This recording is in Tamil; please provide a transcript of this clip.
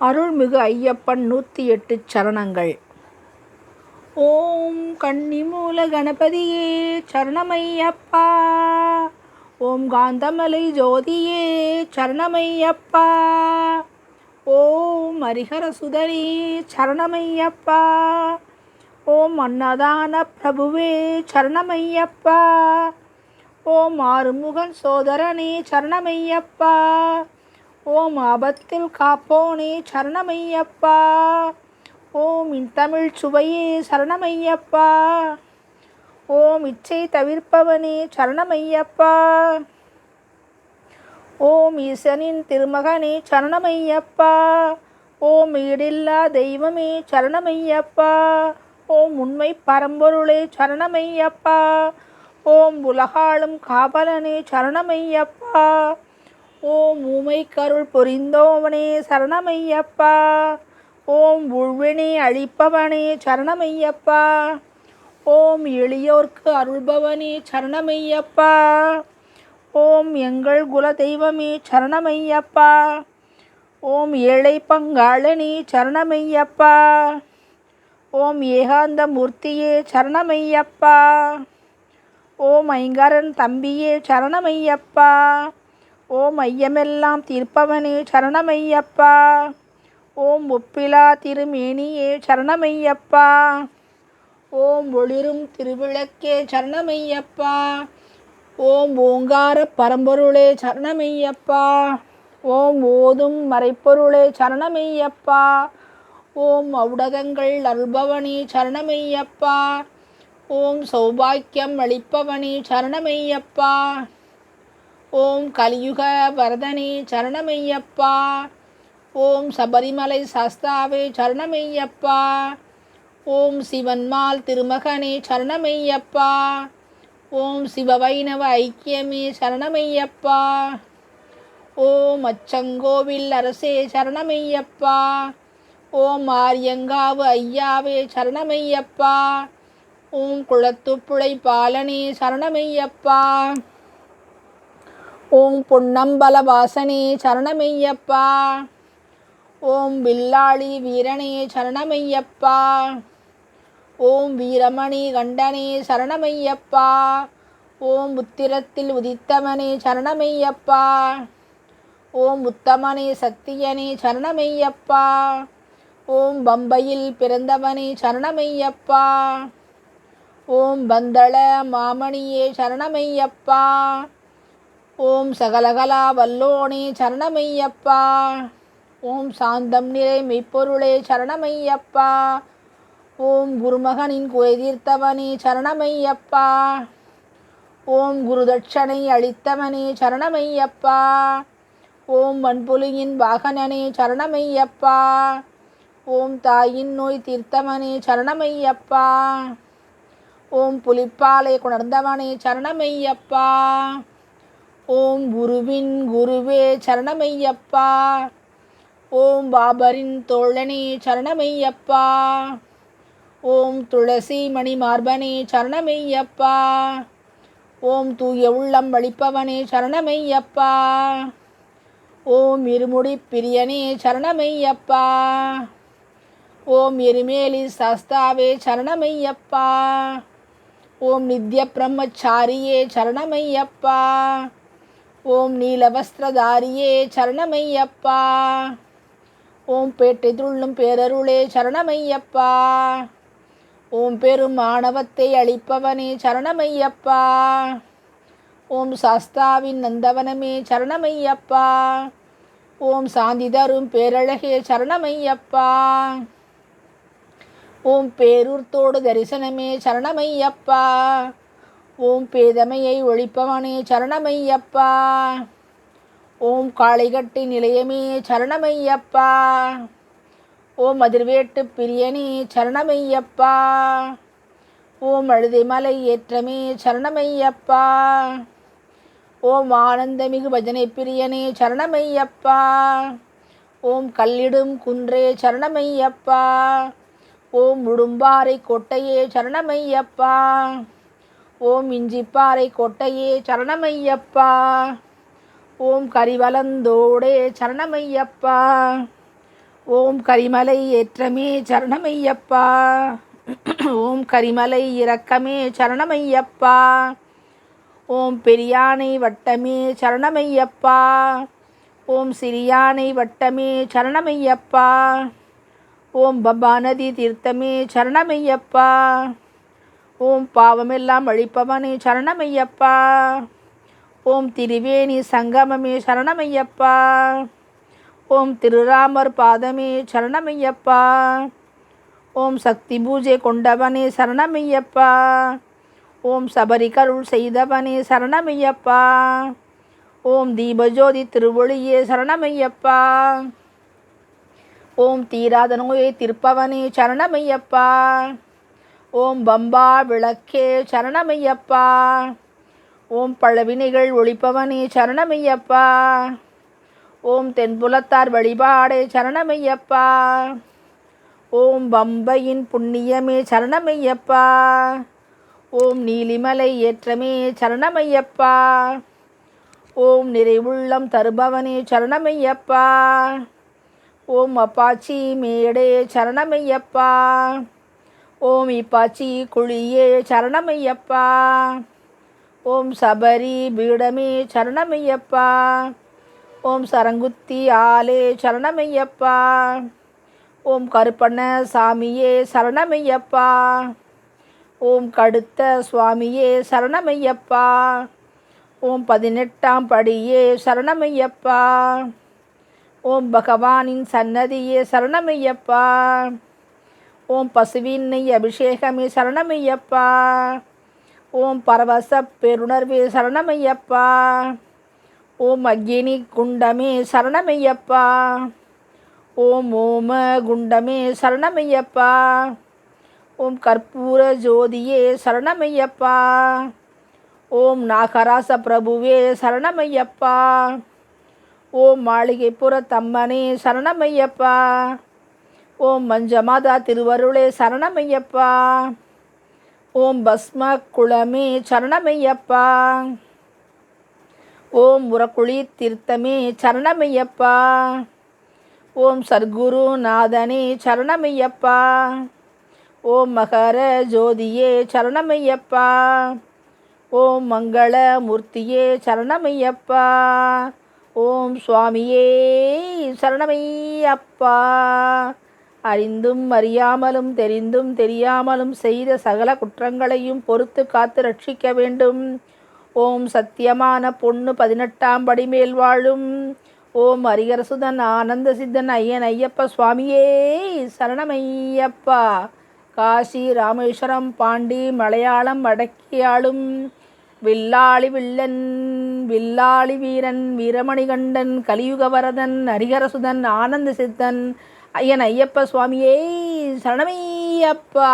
அருள்மிகு ஐயப்பன் நூற்றி எட்டு சரணங்கள். ஓம் கன்னிமூல கணபதியே சரணமையப்பா. ஓம் காந்தமலை ஜோதியே சரணமையப்பா. ஓம் ஹரிஹர சுதரே சரணமையப்பா. ஓம் அன்னதான பிரபுவே சரணமையப்பா. ஓம் ஆறுமுகன் சோதரனே சரணமையப்பா. ஓம் ஆபத்தில் காப்போனே சரணமையப்பா. ஓம் இன் தமிழ் சுவையே சரணமையப்பா. ஓம் இச்சை தவிர்ப்பவனே சரணமையப்பா. ஓம் ஈசனின் திருமகனே சரணமையப்பா. ஓம் ஈடில்லா தெய்வமே சரணமையப்பா. ஓம் உண்மை பரம்பொருளே சரணமையப்பா. ஓம் உலகாளும் காவலனே சரணமையப்பா. ஓம் ஊமை கருள் புரிந்தோவனே சரணமையப்பா. ஓம் உழ்வினை அழிப்பவனே சரணமையப்பா. ஓம் எளியோர்க்கு அருள்பவனே சரணமையப்பா. ஓம் எங்கள் குல தெய்வமே சரணமையப்பா. ஓம் ஏழை பங்காளனே சரணமையப்பா. ஓம் ஏகாந்த மூர்த்தியே சரணமையப்பா. ஓம் ஐங்காரன் தம்பியே சரணமையப்பா. ஓம் ஐயமெல்லாம் தீர்ப்பவனே சரணமையப்பா. ஓம் ஒப்பிலா திருமேனியே சரணமையப்பா. ஓம் ஒளிரும் திருவிளக்கே சரணமையப்பா. ஓம் ஓங்கார பரம்பொருளே சரணமையப்பா. ஓம் ஓதும் மறைப்பொருளே சரணமையப்பா. ஓம் ஔடகங்கள் அருள்பவனே சரணமையப்பா. ஓம் சௌபாக்கியம் அளிப்பவனே சரணமையப்பா. ஓம் கலியுக வரதனே சரணமையப்பா. ஓம் சபரிமலை சாஸ்தாவே சரணமையப்பா. ஓம் சிவன்மால் திருமகனே சரணமையப்பா. ஓம் சிவவைணவ ஐக்கியமே சரணமையப்பா. ஓம் அச்சங்கோவில் அரசே சரணமையப்பா. ஓம் ஆரியங்காவு ஐயாவே சரணமையப்பா. ஓம் குளத்துப்புழை பாலனே சரணமையப்பா. ஓம் பொன்னம்பல வாசனே சரணமையப்பா. ஓம் வில்லாளி வீரனே சரணமையப்பா. ஓம் வீரமணி கண்டனே சரணமையப்பா. ஓம் உத்திரத்தில் உதித்தவனே சரணமையப்பா. ஓம் உத்தமனே சத்தியனே சரணமையப்பா. ஓம் பம்பையில் பிறந்தவனே சரணமையப்பா. ஓம் பந்தள மாமணியே சரணமையப்பா. ஓம் சகலகலா வல்லோனே சரணமையப்பா. ஓம் சாந்தம் நிறை மெய்ப்பொருளே சரணமையப்பா. ஓம் குருமகனின் குறை தீர்த்தவனே சரணமையப்பா. ஓம் குருதட்சணை அளித்தவனே சரணமையப்பா. ஓம் வன்புலியின் வாகனனே சரணமையப்பா. ஓம் தாயின் நோய் தீர்த்தவனே சரணமையப்பா. ஓம் புலிப்பாலை குணர்ந்தவனே சரணமையப்பா. ஓம் குருவின் குருவே சரணமையப்பா. ஓம் பாபரின் தோழனே சரணமையப்பா. ஓம் துளசி மணி மார்பனே சரணமையப்பா. ஓம் தூய உள்ளம் வழிப்பவனே சரணமையப்பா. ஓம் இருமுடி பிரியனே சரணமையப்பா. ஓம் எருமேலி சஸ்தாவே சரணமையப்பா. ஓம் நித்ய பிரம்மச்சாரியே சரணமையப்பா. ஓம் நீலவஸ்திரதாரியே சரணமையப்பா. ஓம் பேட்டை துள்ளும் பேரருளே சரணமையப்பா. ஓம் பெரும் மாணவத்தை அளிப்பவனே சரணமையப்பா. ஓம் சாஸ்தாவின் நந்தவனமே சரணமையப்பா. ஓம் சாந்தி தரும் பேரழகே சரணமையப்பா. ஓம் பேரூர்த்தோடு தரிசனமே சரணமையப்பா. ஓம் பேதமையை ஒழிப்பவனே சரணமையப்பா. ஓம் காளைகட்டி நிலையமே சரணமையப்பா. ஓம் அதிர்வேட்டு பிரியனே சரணமையப்பா. ஓம் அழுதிமலை ஏற்றமே சரணமையப்பா. ஓம் ஆனந்தமிகு பஜனை பிரியனே சரணமையப்பா. ஓம் கல்லிடும் குன்றே சரணமையப்பா. ஓம் உடும்பாறை கோட்டையே சரணமையப்பா. ஓம் இஞ்சிப்பாறை கொட்டையே சரணமையப்பா. ஓம் கரிவலந்தோடே சரணமையப்பா. ஓம் கரிமலை ஏற்றமே சரணமையப்பா. ஓம் கரிமலை இரக்கமே சரணமையப்பா. ஓம் பெரியானை வட்டமே சரணமையப்பா. ஓம் சிறியானை வட்டமே சரணமையப்பா. ஓம் பபாநதி தீர்த்தமே சரணமையப்பா. ஓம் பாவமெல்லாம் அழிப்பவனே சரணமையப்பா. ஓம் திரிவேணி சங்கமமே சரணமையப்பா. ஓம் திருராமர் பாதமே சரணமையப்பா. ஓம் சக்தி பூஜை கொண்டவனே சரணமையப்பா. ஓம் சபரிகருள் செய்தவனே சரணமையப்பா. ஓம் தீபஜோதி திருவொழியே சரணமையப்பா. ஓம் தீராத நோயை திருப்பவனே சரணமையப்பா. ஓம் பம்பா விளக்கே சரணமையப்பா. ஓம் பழவினைகள் ஒழிப்பவனே சரணமையப்பா. ஓம் தென்புலத்தார் வழிபாடே சரணமையப்பா. ஓம் பம்பையின் புண்ணியமே சரணமையப்பா. ஓம் நீலிமலை ஏற்றமே சரணமையப்பா. ஓம் நிறைவுள்ளம் தருபவனே சரணமையப்பா. ஓம் அப்பாச்சி மேடே சரணமையப்பா. ஓம் இப்பாச்சி குழியே சரணமையப்பா. ஓம் சபரி பீடமே சரணமையப்பா. ஓம் சரங்குத்தி ஆலே சரணமையப்பா. ஓம் கருப்பண்ண சாமியே சரணமையப்பா. ஓம் கடுத்த சுவாமியே சரணமையப்பா. ஓம் பதினெட்டாம் படியே சரணமையப்பா. ஓம் பகவானின் சன்னதியே சரணமையப்பா. ஓம் பசுவின் அபிஷேகமே சரணமையப்பா. ஓம் பரவச பெருணர்வே சரணமையப்பா. ஓம் அக்னி குண்டமே சரணமையப்பா. ஓம் ஓம குண்டமே சரணமையப்பா. ஓம் கற்பூர ஜோதியே சரணமையப்பா. ஓம் நாகராச பிரபுவே சரணமையப்பா. ஓம் மாளிகைப்புற தம்மனே சரணமையப்பா. ஓம் மஞ்சமாதா திருவருளே சரணமையப்பா. ஓம் பஸ்ம குளமே சரணமையப்பா. ஓம் உரக்குழி தீர்த்தமே சரணமையப்பா. ஓம் சர்க்குரு நாதனே சரணமையப்பா. ஓம் மகர ஜோதியே சரணமையப்பா. ஓம் மங்கள மூர்த்தியே சரணமையப்பா. ஓம் சுவாமியே சரணமையப்பா. அறிந்தும் அறியாமலும் தெரிந்தும் தெரியாமலும் செய்த சகல குற்றங்களையும் பொறுத்து காத்து ரட்சிக்க வேண்டும். ஓம் சத்தியமான பொண்ணு பதினெட்டாம் படி மேல் வாழும். ஓம் ஹரிகரசுதன் ஆனந்த சித்தன் ஐயன் ஐயப்ப சுவாமியே சரணமையப்பா. காசி ராமேஸ்வரம் பாண்டி மலையாளம் அடக்கியாளும் வில்லாளி வில்லன் வில்லாளி வீரன் வீரமணிகண்டன் கலியுகவரதன் ஹரிகரசுதன் ஆனந்த சித்தன் ஐயன் ஐயப்ப சுவாமியே சரணமையப்பா